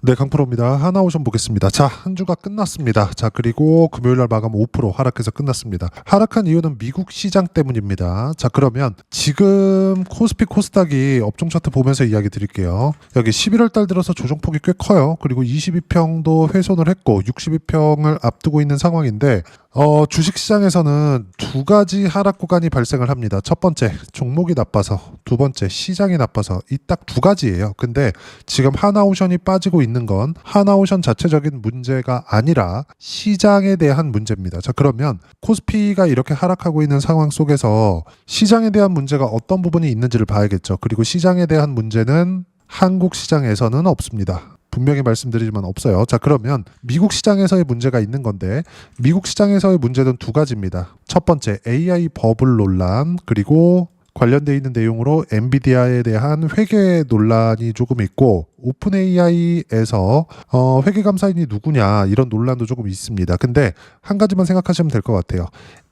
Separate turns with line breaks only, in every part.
네, 강프로입니다. 하나오션 보겠습니다. 자, 한 주가 끝났습니다. 자, 그리고 금요일 날 마감 5% 하락해서 끝났습니다. 하락한 이유는 미국 시장 때문입니다. 자, 그러면 지금 코스피 코스닥이 업종 차트 보면서 이야기 드릴게요. 여기 11월 달 들어서 조정폭이 꽤 커요. 그리고 22평도 훼손을 했고 62평을 앞두고 있는 상황인데 어, 주식시장에서는 두 가지 하락 구간이 발생을 합니다. 첫 번째, 종목이 나빠서. 두 번째, 시장이 나빠서. 이 딱 두 가지예요. 근데 지금 하나오션이 빠지고 있는 건 하나오션 자체적인 문제가 아니라 시장에 대한 문제입니다. 자, 그러면 코스피가 이렇게 하락하고 있는 상황 속에서 시장에 대한 문제가 어떤 부분이 있는지를 봐야겠죠. 그리고 시장에 대한 문제는 한국 시장에서는 없습니다. 분명히 말씀드리지만 없어요. 자, 그러면 미국 시장에서의 문제가 있는 건데 미국 시장에서의 문제는 두 가지입니다. 첫 번째, AI 버블 논란, 그리고 관련돼 있는 내용으로 엔비디아에 대한 회계 논란이 조금 있고 오픈 AI에서 어, 회계 감사인이 누구냐 이런 논란도 조금 있습니다. 근데 한 가지만 생각하시면 될 것 같아요.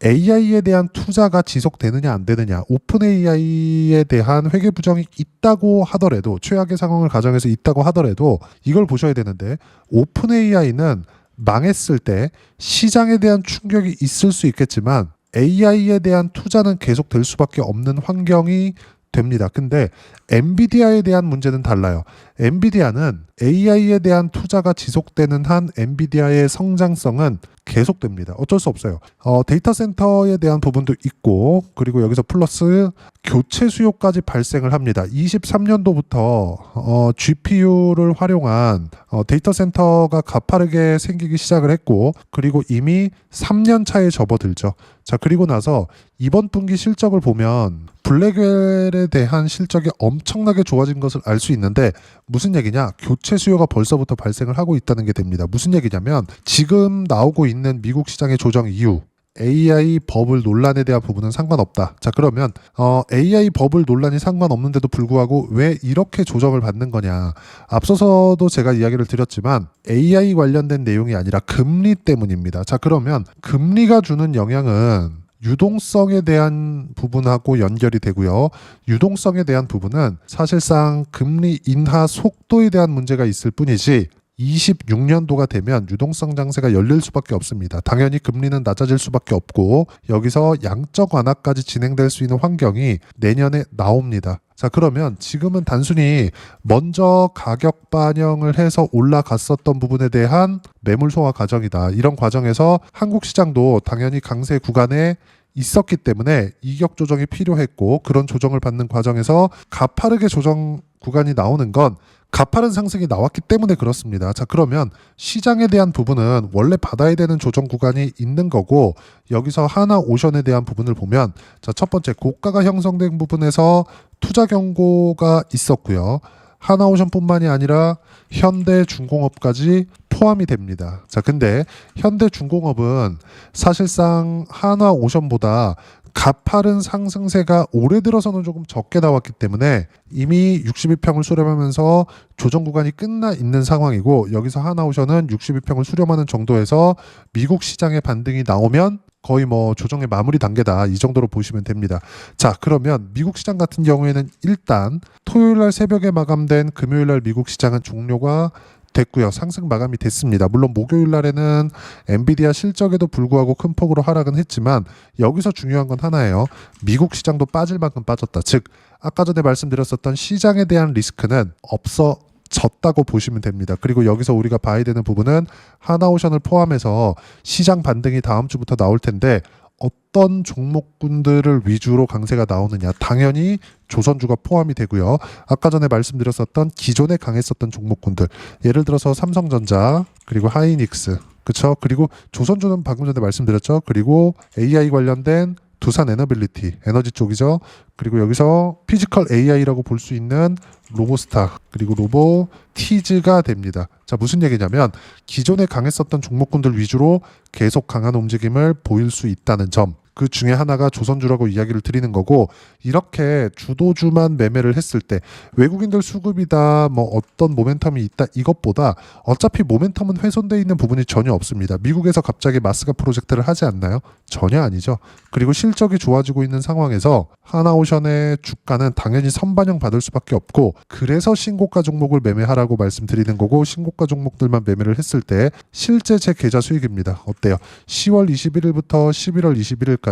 AI에 대한 투자가 지속되느냐 안 되느냐 오픈 AI에 대한 회계 부정이 있다고 하더라도 최악의 상황을 가정해서 있다고 하더라도 이걸 보셔야 되는데 오픈 AI는 망했을 때 시장에 대한 충격이 있을 수 있겠지만 AI에 대한 투자는 계속 될 수밖에 없는 환경이 됩니다. 근데 엔비디아에 대한 문제는 달라요. 엔비디아는 AI에 대한 투자가 지속되는 한 엔비디아의 성장성은 계속됩니다. 어쩔 수 없어요. 어, 데이터 센터에 대한 부분도 있고 그리고 여기서 플러스 교체 수요까지 발생을 합니다. 23년도부터 어, GPU를 활용한 어, 데이터 센터가 가파르게 생기기 시작을 했고 그리고 이미 3년 차에 접어들죠. 자 그리고 나서 이번 분기 실적을 보면 블랙웰에 대한 실적이 엄청나게 좋아진 것을 알 수 있는데 무슨 얘기냐? 교체 수요가 벌써부터 발생을 하고 있다는 게 됩니다. 무슨 얘기냐면 지금 나오고 있는 미국 시장의 조정 이유 AI 버블 논란에 대한 부분은 상관없다. 자, 그러면 어, AI 버블 논란이 상관없는데도 불구하고 왜 이렇게 조정을 받는 거냐? 앞서서도 제가 이야기를 드렸지만 AI 관련된 내용이 아니라 금리 때문입니다. 자, 그러면 금리가 주는 영향은 유동성에 대한 부분하고 연결이 되고요. 유동성에 대한 부분은 사실상 금리 인하 속도에 대한 문제가 있을 뿐이지 26년도가 되면 유동성 장세가 열릴 수밖에 없습니다. 당연히 금리는 낮아질 수밖에 없고 여기서 양적 완화까지 진행될 수 있는 환경이 내년에 나옵니다. 자, 그러면 지금은 단순히 먼저 가격 반영을 해서 올라갔었던 부분에 대한 매물 소화 과정이다. 이런 과정에서 한국 시장도 당연히 강세 구간에 있었기 때문에 이격 조정이 필요했고 그런 조정을 받는 과정에서 가파르게 조정 구간이 나오는 건 가파른 상승이 나왔기 때문에 그렇습니다. 자, 그러면 시장에 대한 부분은 원래 받아야 되는 조정 구간이 있는 거고 여기서 하나 오션에 대한 부분을 보면 자, 첫 번째 고가가 형성된 부분에서 투자 경고가 있었고요. 하나오션뿐만이 아니라 현대중공업까지 포함이 됩니다. 자, 근데 현대중공업은 사실상 하나오션보다 가파른 상승세가 올해 들어서는 조금 적게 나왔기 때문에 이미 62평을 수렴하면서 조정 구간이 끝나 있는 상황이고 여기서 하나오션은 62평을 수렴하는 정도에서 미국 시장의 반등이 나오면 거의 뭐 조정의 마무리 단계다 이 정도로 보시면 됩니다. 자 그러면 미국 시장 같은 경우에는 일단 토요일 날 새벽에 마감된 금요일 날 미국 시장은 종료가 됐고요. 상승 마감이 됐습니다. 물론 목요일 날에는 엔비디아 실적에도 불구하고 큰 폭으로 하락은 했지만 여기서 중요한 건 하나예요. 미국 시장도 빠질 만큼 빠졌다. 즉 아까 전에 말씀드렸었던 시장에 대한 리스크는 없어 졌다고 보시면 됩니다. 그리고 여기서 우리가 봐야 되는 부분은 하나오션을 포함해서 시장 반등이 다음 주부터 나올 텐데 어떤 종목군들을 위주로 강세가 나오느냐 당연히 조선주가 포함이 되고요. 아까 전에 말씀드렸었던 기존에 강했었던 종목군들 예를 들어서 삼성전자 그리고 하이닉스 그쵸 그리고 조선주는 방금 전에 말씀드렸죠. 그리고 AI 관련된 두산 에너빌리티 에너지 쪽이죠. 그리고 여기서 피지컬 AI라고 볼 수 있는 로보스타 그리고 로보 티즈가 됩니다. 자 무슨 얘기냐면 기존에 강했었던 종목군들 위주로 계속 강한 움직임을 보일 수 있다는 점. 그 중에 하나가 조선주라고 이야기를 드리는 거고 이렇게 주도주만 매매를 했을 때 외국인들 수급이다 뭐 어떤 모멘텀이 있다 이것보다 어차피 모멘텀은 훼손돼 있는 부분이 전혀 없습니다. 미국에서 갑자기 마스가 프로젝트를 하지 않나요? 전혀 아니죠. 그리고 실적이 좋아지고 있는 상황에서 하나오션의 주가는 당연히 선반영 받을 수밖에 없고 그래서 신고가 종목을 매매하라고 말씀드리는 거고 신고가 종목들만 매매를 했을 때 실제 제 계좌 수익입니다. 어때요? 10월 21일부터 11월 21일까지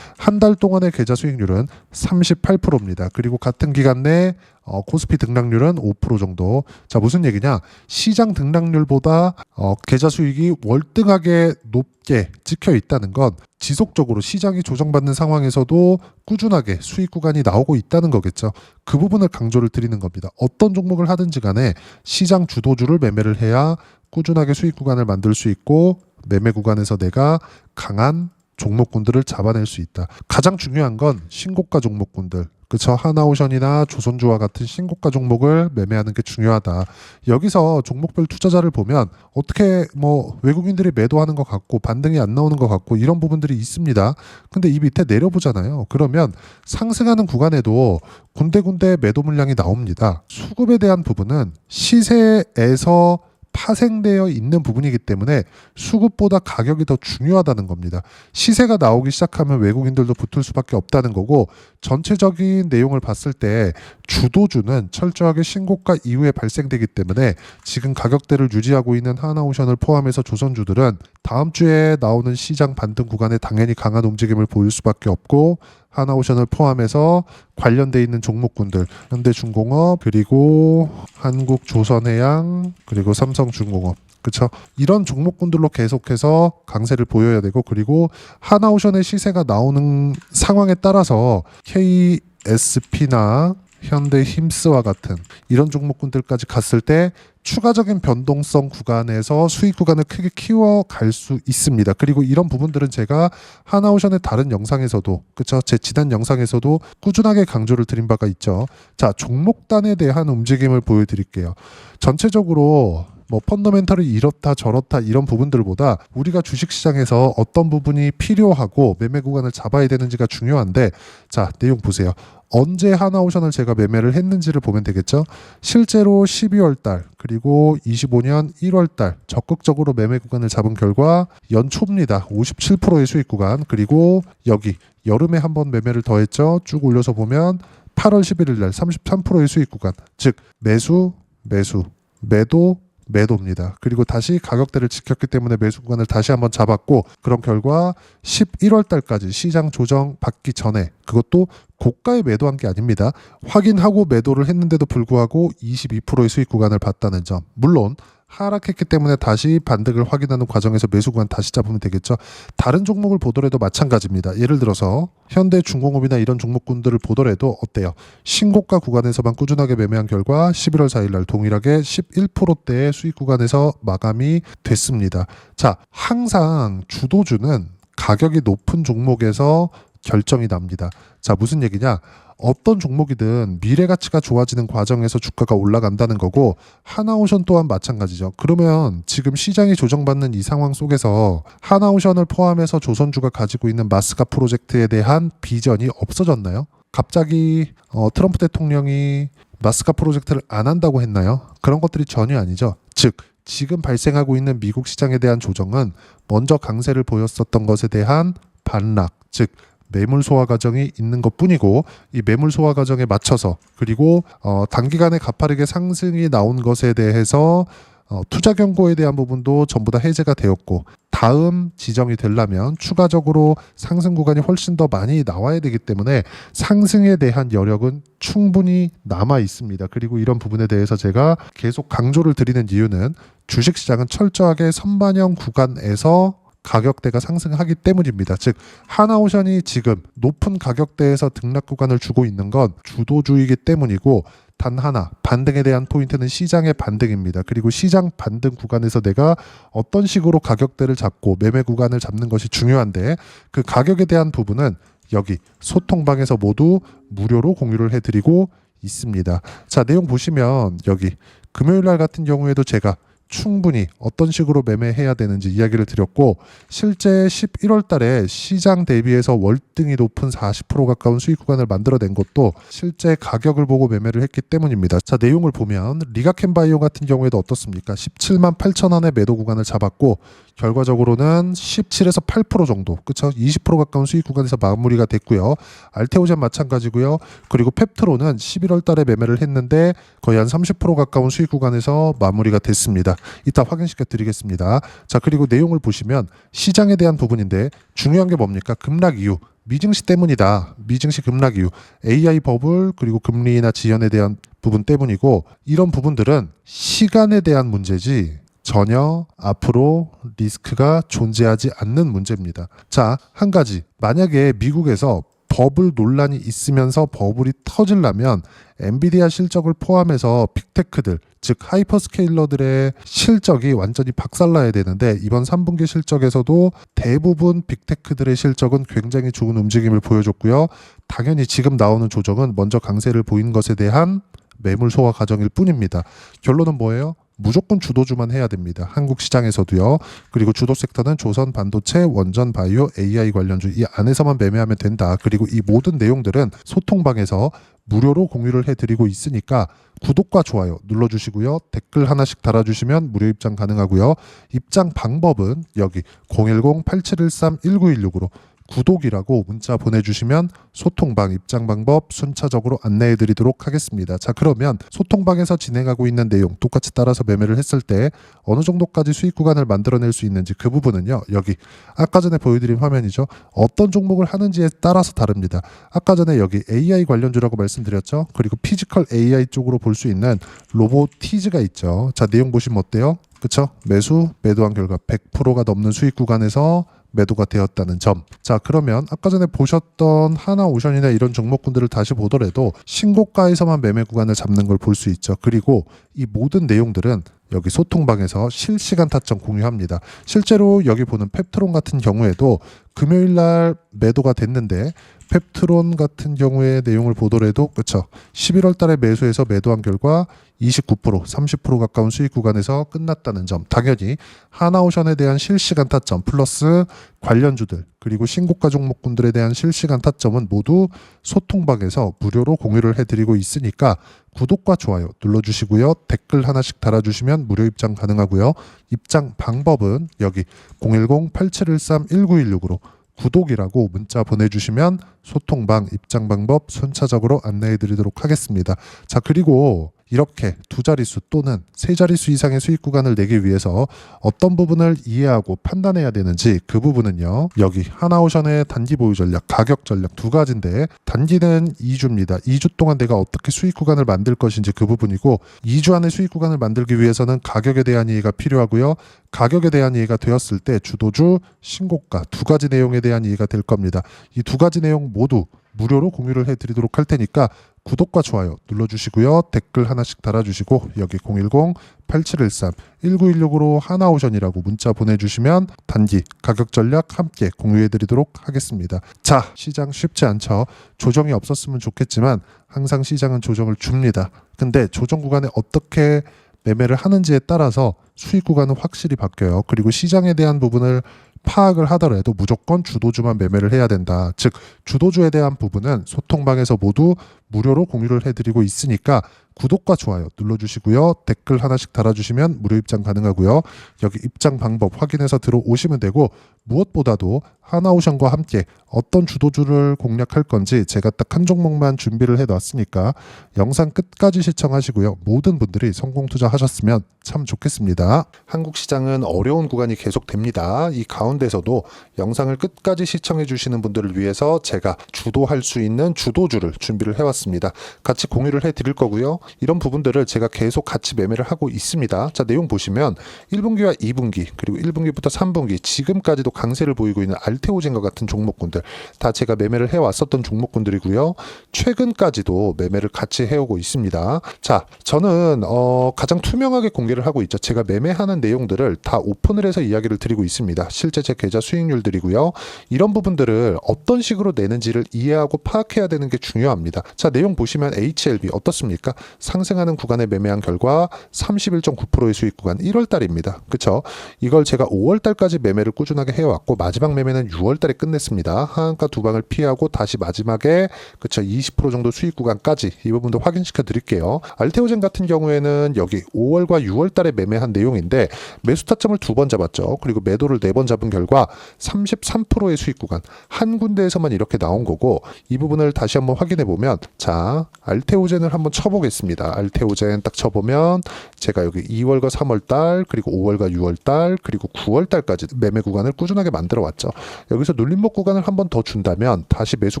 한 달 동안의 계좌 수익률은 38%입니다. 그리고 같은 기간 내 어, 코스피 등락률은 5% 정도. 자, 무슨 얘기냐? 시장 등락률보다 어, 계좌 수익이 월등하게 높게 찍혀 있다는 건 지속적으로 시장이 조정받는 상황에서도 꾸준하게 수익 구간이 나오고 있다는 거겠죠. 그 부분을 강조를 드리는 겁니다. 어떤 종목을 하든지 간에 시장 주도주를 매매를 해야 꾸준하게 수익 구간을 만들 수 있고 매매 구간에서 내가 강한 종목군들을 잡아낼 수 있다. 가장 중요한 건 신고가 종목군들. 그쵸 하나오션이나 조선주와 같은 신고가 종목을 매매하는 게 중요하다. 여기서 종목별 투자자를 보면 어떻게 뭐 외국인들이 매도하는 것 같고 반등이 안 나오는 것 같고 이런 부분들이 있습니다. 근데 이 밑에 내려보잖아요. 그러면 상승하는 구간에도 군데군데 매도 물량이 나옵니다. 수급에 대한 부분은 시세에서 파생되어 있는 부분이기 때문에 수급보다 가격이 더 중요하다는 겁니다. 시세가 나오기 시작하면 외국인들도 붙을 수밖에 없다는 거고 전체적인 내용을 봤을 때 주도주는 철저하게 신고가 이후에 발생되기 때문에 지금 가격대를 유지하고 있는 하나오션을 포함해서 조선주들은 다음 주에 나오는 시장 반등 구간에 당연히 강한 움직임을 보일 수밖에 없고 하나오션을 포함해서 관련돼 있는 종목군들 현대중공업 그리고 한국조선해양 그리고 삼성중공업. 그렇죠 이런 종목군들로 계속해서 강세를 보여야 되고 그리고 하나오션의 시세가 나오는 상황에 따라서 KSP나 현대 힘스와 같은 이런 종목군들까지 갔을 때 추가적인 변동성 구간에서 수익 구간을 크게 키워갈 수 있습니다. 그리고 이런 부분들은 제가 하나오션의 다른 영상에서도 그쵸 제 지난 영상에서도 꾸준하게 강조를 드린 바가 있죠. 자 종목단에 대한 움직임을 보여드릴게요. 전체적으로 뭐 펀더멘털이 이렇다 저렇다 이런 부분들보다 우리가 주식시장에서 어떤 부분이 필요하고 매매 구간을 잡아야 되는지가 중요한데 자 내용 보세요. 언제 하나오션을 제가 매매를 했는지를 보면 되겠죠. 실제로 12월 달 그리고 25년 1월 달 적극적으로 매매 구간을 잡은 결과 연초입니다. 57%의 수익 구간 그리고 여기 여름에 한 번 매매를 더했죠. 쭉 올려서 보면 8월 11일 날 33%의 수익 구간 즉 매수 매수 매도 매도입니다. 그리고 다시 가격대를 지켰기 때문에 매수 구간을 다시 한번 잡았고 그런 결과 11월 달까지 시장 조정 받기 전에 그것도 고가에 매도한 게 아닙니다. 확인하고 매도를 했는데도 불구하고 22%의 수익 구간을 봤다는 점. 물론 하락했기 때문에 다시 반등을 확인하는 과정에서 매수 구간 다시 잡으면 되겠죠. 다른 종목을 보더라도 마찬가지입니다. 예를 들어서 현대 중공업이나 이런 종목군들을 보더라도 어때요? 신고가 구간에서만 꾸준하게 매매한 결과 11월 4일 날 동일하게 11%대의 수익 구간에서 마감이 됐습니다. 자, 항상 주도주는 가격이 높은 종목에서 결정이 납니다. 자, 무슨 얘기냐? 어떤 종목이든 미래 가치가 좋아지는 과정에서 주가가 올라간다는 거고 하나오션 또한 마찬가지죠. 그러면 지금 시장이 조정받는 이 상황 속에서 하나오션을 포함해서 조선주가 가지고 있는 마스가 프로젝트에 대한 비전이 없어졌나요? 갑자기 어, 트럼프 대통령이 마스카 프로젝트를 안 한다고 했나요? 그런 것들이 전혀 아니죠. 즉 지금 발생하고 있는 미국 시장에 대한 조정은 먼저 강세를 보였었던 것에 대한 반락, 즉 매물 소화 과정이 있는 것 뿐이고 이 매물 소화 과정에 맞춰서 그리고 어, 단기간에 가파르게 상승이 나온 것에 대해서 어, 투자 경고에 대한 부분도 전부 다 해제가 되었고 다음 지정이 되려면 추가적으로 상승 구간이 훨씬 더 많이 나와야 되기 때문에 상승에 대한 여력은 충분히 남아 있습니다. 그리고 이런 부분에 대해서 제가 계속 강조를 드리는 이유는 주식 시장은 철저하게 선반영 구간에서 가격대가 상승하기 때문입니다. 즉 하나오션이 지금 높은 가격대에서 등락 구간을 주고 있는 건 주도주이기 때문이고 단 하나 반등에 대한 포인트는 시장의 반등입니다. 그리고 시장 반등 구간에서 내가 어떤 식으로 가격대를 잡고 매매 구간을 잡는 것이 중요한데 그 가격에 대한 부분은 여기 소통방에서 모두 무료로 공유를 해드리고 있습니다. 자 내용 보시면 여기 금요일 날 같은 경우에도 제가 충분히 어떤 식으로 매매해야 되는지 이야기를 드렸고 실제 11월 달에 시장 대비해서 월등히 높은 40% 가까운 수익 구간을 만들어낸 것도 실제 가격을 보고 매매를 했기 때문입니다. 자, 내용을 보면 리가켄바이오 같은 경우에도 어떻습니까? 17만 8천 원의 매도 구간을 잡았고 결과적으로는 17에서 8% 정도, 그쵸? 20% 가까운 수익 구간에서 마무리가 됐고요. 알테오젠 마찬가지고요. 그리고 펩트로는 11월 달에 매매를 했는데 거의 한 30% 가까운 수익 구간에서 마무리가 됐습니다. 이따 확인시켜 드리겠습니다. 자, 그리고 내용을 보시면 시장에 대한 부분인데 중요한 게 뭡니까? 급락 이유. 미증시 때문이다. 미증시 급락 이유. AI 버블 그리고 금리나 지연에 대한 부분 때문이고 이런 부분들은 시간에 대한 문제지 전혀 앞으로 리스크가 존재하지 않는 문제입니다. 자, 한 가지. 만약에 미국에서 버블 논란이 있으면서 버블이 터질라면 엔비디아 실적을 포함해서 빅테크들, 즉 하이퍼스케일러들의 실적이 완전히 박살나야 되는데 이번 3분기 실적에서도 대부분 빅테크들의 실적은 굉장히 좋은 움직임을 보여줬고요. 당연히 지금 나오는 조정은 먼저 강세를 보인 것에 대한 매물 소화 과정일 뿐입니다. 결론은 뭐예요? 무조건 주도주만 해야 됩니다. 한국 시장에서도요. 그리고 주도 섹터는 조선 반도체, 원전 바이오, AI 관련주 이 안에서만 매매하면 된다. 그리고 이 모든 내용들은 소통방에서 무료로 공유를 해드리고 있으니까 구독과 좋아요 눌러주시고요. 댓글 하나씩 달아주시면 무료 입장 가능하고요. 입장 방법은 여기 010-8713-1916으로 구독이라고 문자 보내주시면 소통방 입장 방법 순차적으로 안내해 드리도록 하겠습니다. 자, 그러면 소통방에서 진행하고 있는 내용 똑같이 따라서 매매를 했을 때 어느 정도까지 수익 구간을 만들어낼 수 있는지 그 부분은요, 여기 아까 전에 보여드린 화면이죠. 어떤 종목을 하는지에 따라서 다릅니다. 아까 전에 여기 AI 관련주라고 말씀드렸죠. 그리고 피지컬 AI 쪽으로 볼 수 있는 로보티즈가 있죠. 자, 내용 보시면 어때요? 그쵸? 매수, 매도한 결과 100%가 넘는 수익 구간에서 매도가 되었다는 점. 자, 그러면 아까 전에 보셨던 하나 오션이나 이런 종목군들을 다시 보더라도 신고가에서만 매매 구간을 잡는 걸 볼 수 있죠. 그리고 이 모든 내용들은 여기 소통방에서 실시간 타점 공유합니다. 실제로 여기 보는 펩트론 같은 경우에도 금요일 날 매도가 됐는데 펩트론 같은 경우의 내용을 보더라도 그렇죠. 11월 달에 매수해서 매도한 결과 29% 30% 가까운 수익 구간에서 끝났다는 점. 당연히 하나오션에 대한 실시간 타점 플러스 관련주들 그리고 신고가 종목군들에 대한 실시간 타점은 모두 소통방에서 무료로 공유를 해드리고 있으니까 구독과 좋아요 눌러주시고요. 댓글 하나씩 달아주시면 무료 입장 가능하고요. 입장 방법은 여기 010-8713-1916으로 구독이라고 문자 보내주시면 소통방 입장 방법 순차적으로 안내해 드리도록 하겠습니다. 자, 그리고 이렇게 두 자릿수 또는 세 자릿수 이상의 수익 구간을 내기 위해서 어떤 부분을 이해하고 판단해야 되는지 그 부분은요. 여기 하나오션의 단기 보유 전략, 가격 전략 두 가지인데 단기는 2주입니다. 2주 동안 내가 어떻게 수익 구간을 만들 것인지 그 부분이고 2주 안에 수익 구간을 만들기 위해서는 가격에 대한 이해가 필요하고요. 가격에 대한 이해가 되었을 때 주도주, 신고가 두 가지 내용에 대한 이해가 될 겁니다. 이 두 가지 내용 모두 무료로 공유를 해드리도록 할 테니까 구독과 좋아요 눌러주시고요. 댓글 하나씩 달아주시고 여기 010-8713-1916으로 하나오션이라고 문자 보내주시면 단기 가격 전략 함께 공유해드리도록 하겠습니다. 자 시장 쉽지 않죠. 조정이 없었으면 좋겠지만 항상 시장은 조정을 줍니다. 근데 조정 구간에 어떻게 매매를 하는지에 따라서 수익 구간은 확실히 바뀌어요. 그리고 시장에 대한 부분을 파악을 하더라도 무조건 주도주만 매매를 해야 된다. 즉 주도주에 대한 부분은 소통방에서 모두 무료로 공유를 해드리고 있으니까 구독과 좋아요 눌러주시고요. 댓글 하나씩 달아주시면 무료 입장 가능하고요. 여기 입장 방법 확인해서 들어오시면 되고 무엇보다도 하나오션과 함께 어떤 주도주를 공략할 건지 제가 딱 한 종목만 준비를 해놨으니까 영상 끝까지 시청하시고요. 모든 분들이 성공 투자하셨으면 참 좋겠습니다. 한국 시장은 어려운 구간이 계속됩니다. 이 가운데서도 영상을 끝까지 시청해 주시는 분들을 위해서 제가 주도할 수 있는 주도주를 준비를 해왔습니다. 같이 공유를 해드릴 거고요. 이런 부분들을 제가 계속 같이 매매를 하고 있습니다. 자 내용 보시면 1분기와 2분기 그리고 1분기부터 3분기 지금까지도 강세를 보이고 있는 알테오젠과 같은 종목군들 다 제가 매매를 해왔었던 종목군들이고요. 최근까지도 매매를 같이 해오고 있습니다. 자 저는 어, 가장 투명하게 공개를 하고 있죠. 제가 매매하는 내용들을 다 오픈을 해서 이야기를 드리고 있습니다. 실제 제 계좌 수익률들이고요. 이런 부분들을 어떤 식으로 내는지를 이해하고 파악해야 되는 게 중요합니다. 자 내용 보시면 HLB 어떻습니까? 상승하는 구간에 매매한 결과 31.9%의 수익 구간 1월 달입니다. 그쵸? 이걸 제가 5월 달까지 매매를 꾸준하게 해왔고 마지막 매매는 6월 달에 끝냈습니다. 하한가 두 방을 피하고 다시 마지막에 그쵸? 20% 정도 수익 구간까지 이 부분도 확인시켜 드릴게요. 알테오젠 같은 경우에는 여기 5월과 6월 달에 매매한 내용인데 매수 타점을 두 번 잡았죠. 그리고 매도를 네 번 잡은 결과 33%의 수익 구간 한 군데에서만 이렇게 나온 거고 이 부분을 다시 한번 확인해 보면 자 알테오젠을 한번 쳐보겠습니다. 알테오젠 딱 쳐보면 제가 여기 2월과 3월 달 그리고 5월과 6월 달 그리고 9월 달까지 매매 구간을 꾸준하게 만들어 왔죠. 여기서 눌림목 구간을 한 번 더 준다면 다시 매수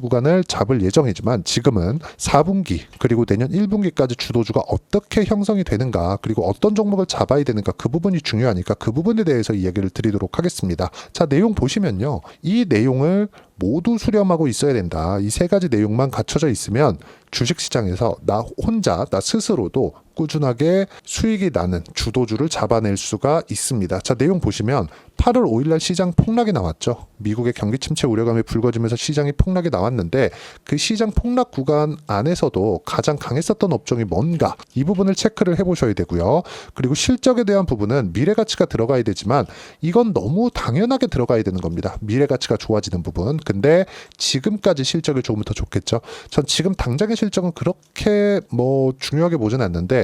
구간을 잡을 예정이지만 지금은 4분기 그리고 내년 1분기까지 주도주가 어떻게 형성이 되는가 그리고 어떤 종목을 잡아야 되는가 그 부분이 중요하니까 그 부분에 대해서 이야기를 드리도록 하겠습니다. 자 내용 보시면요. 이 내용을 모두 수렴하고 있어야 된다. 이 세 가지 내용만 갖춰져 있으면 주식 시장에서 나 혼자 나 스스로도 꾸준하게 수익이 나는 주도주를 잡아낼 수가 있습니다. 자, 내용 보시면 8월 5일 날 시장 폭락이 나왔죠. 미국의 경기 침체 우려감이 불거지면서 시장이 폭락이 나왔는데 그 시장 폭락 구간 안에서도 가장 강했었던 업종이 뭔가 이 부분을 체크를 해 보셔야 되고요. 그리고 실적에 대한 부분은 미래 가치가 들어가야 되지만 이건 너무 당연하게 들어가야 되는 겁니다. 미래 가치가 좋아지는 부분. 근데 지금까지 실적이 좋으면 더 좋겠죠. 전 지금 당장의 실적은 그렇게 뭐 중요하게 보진 않는데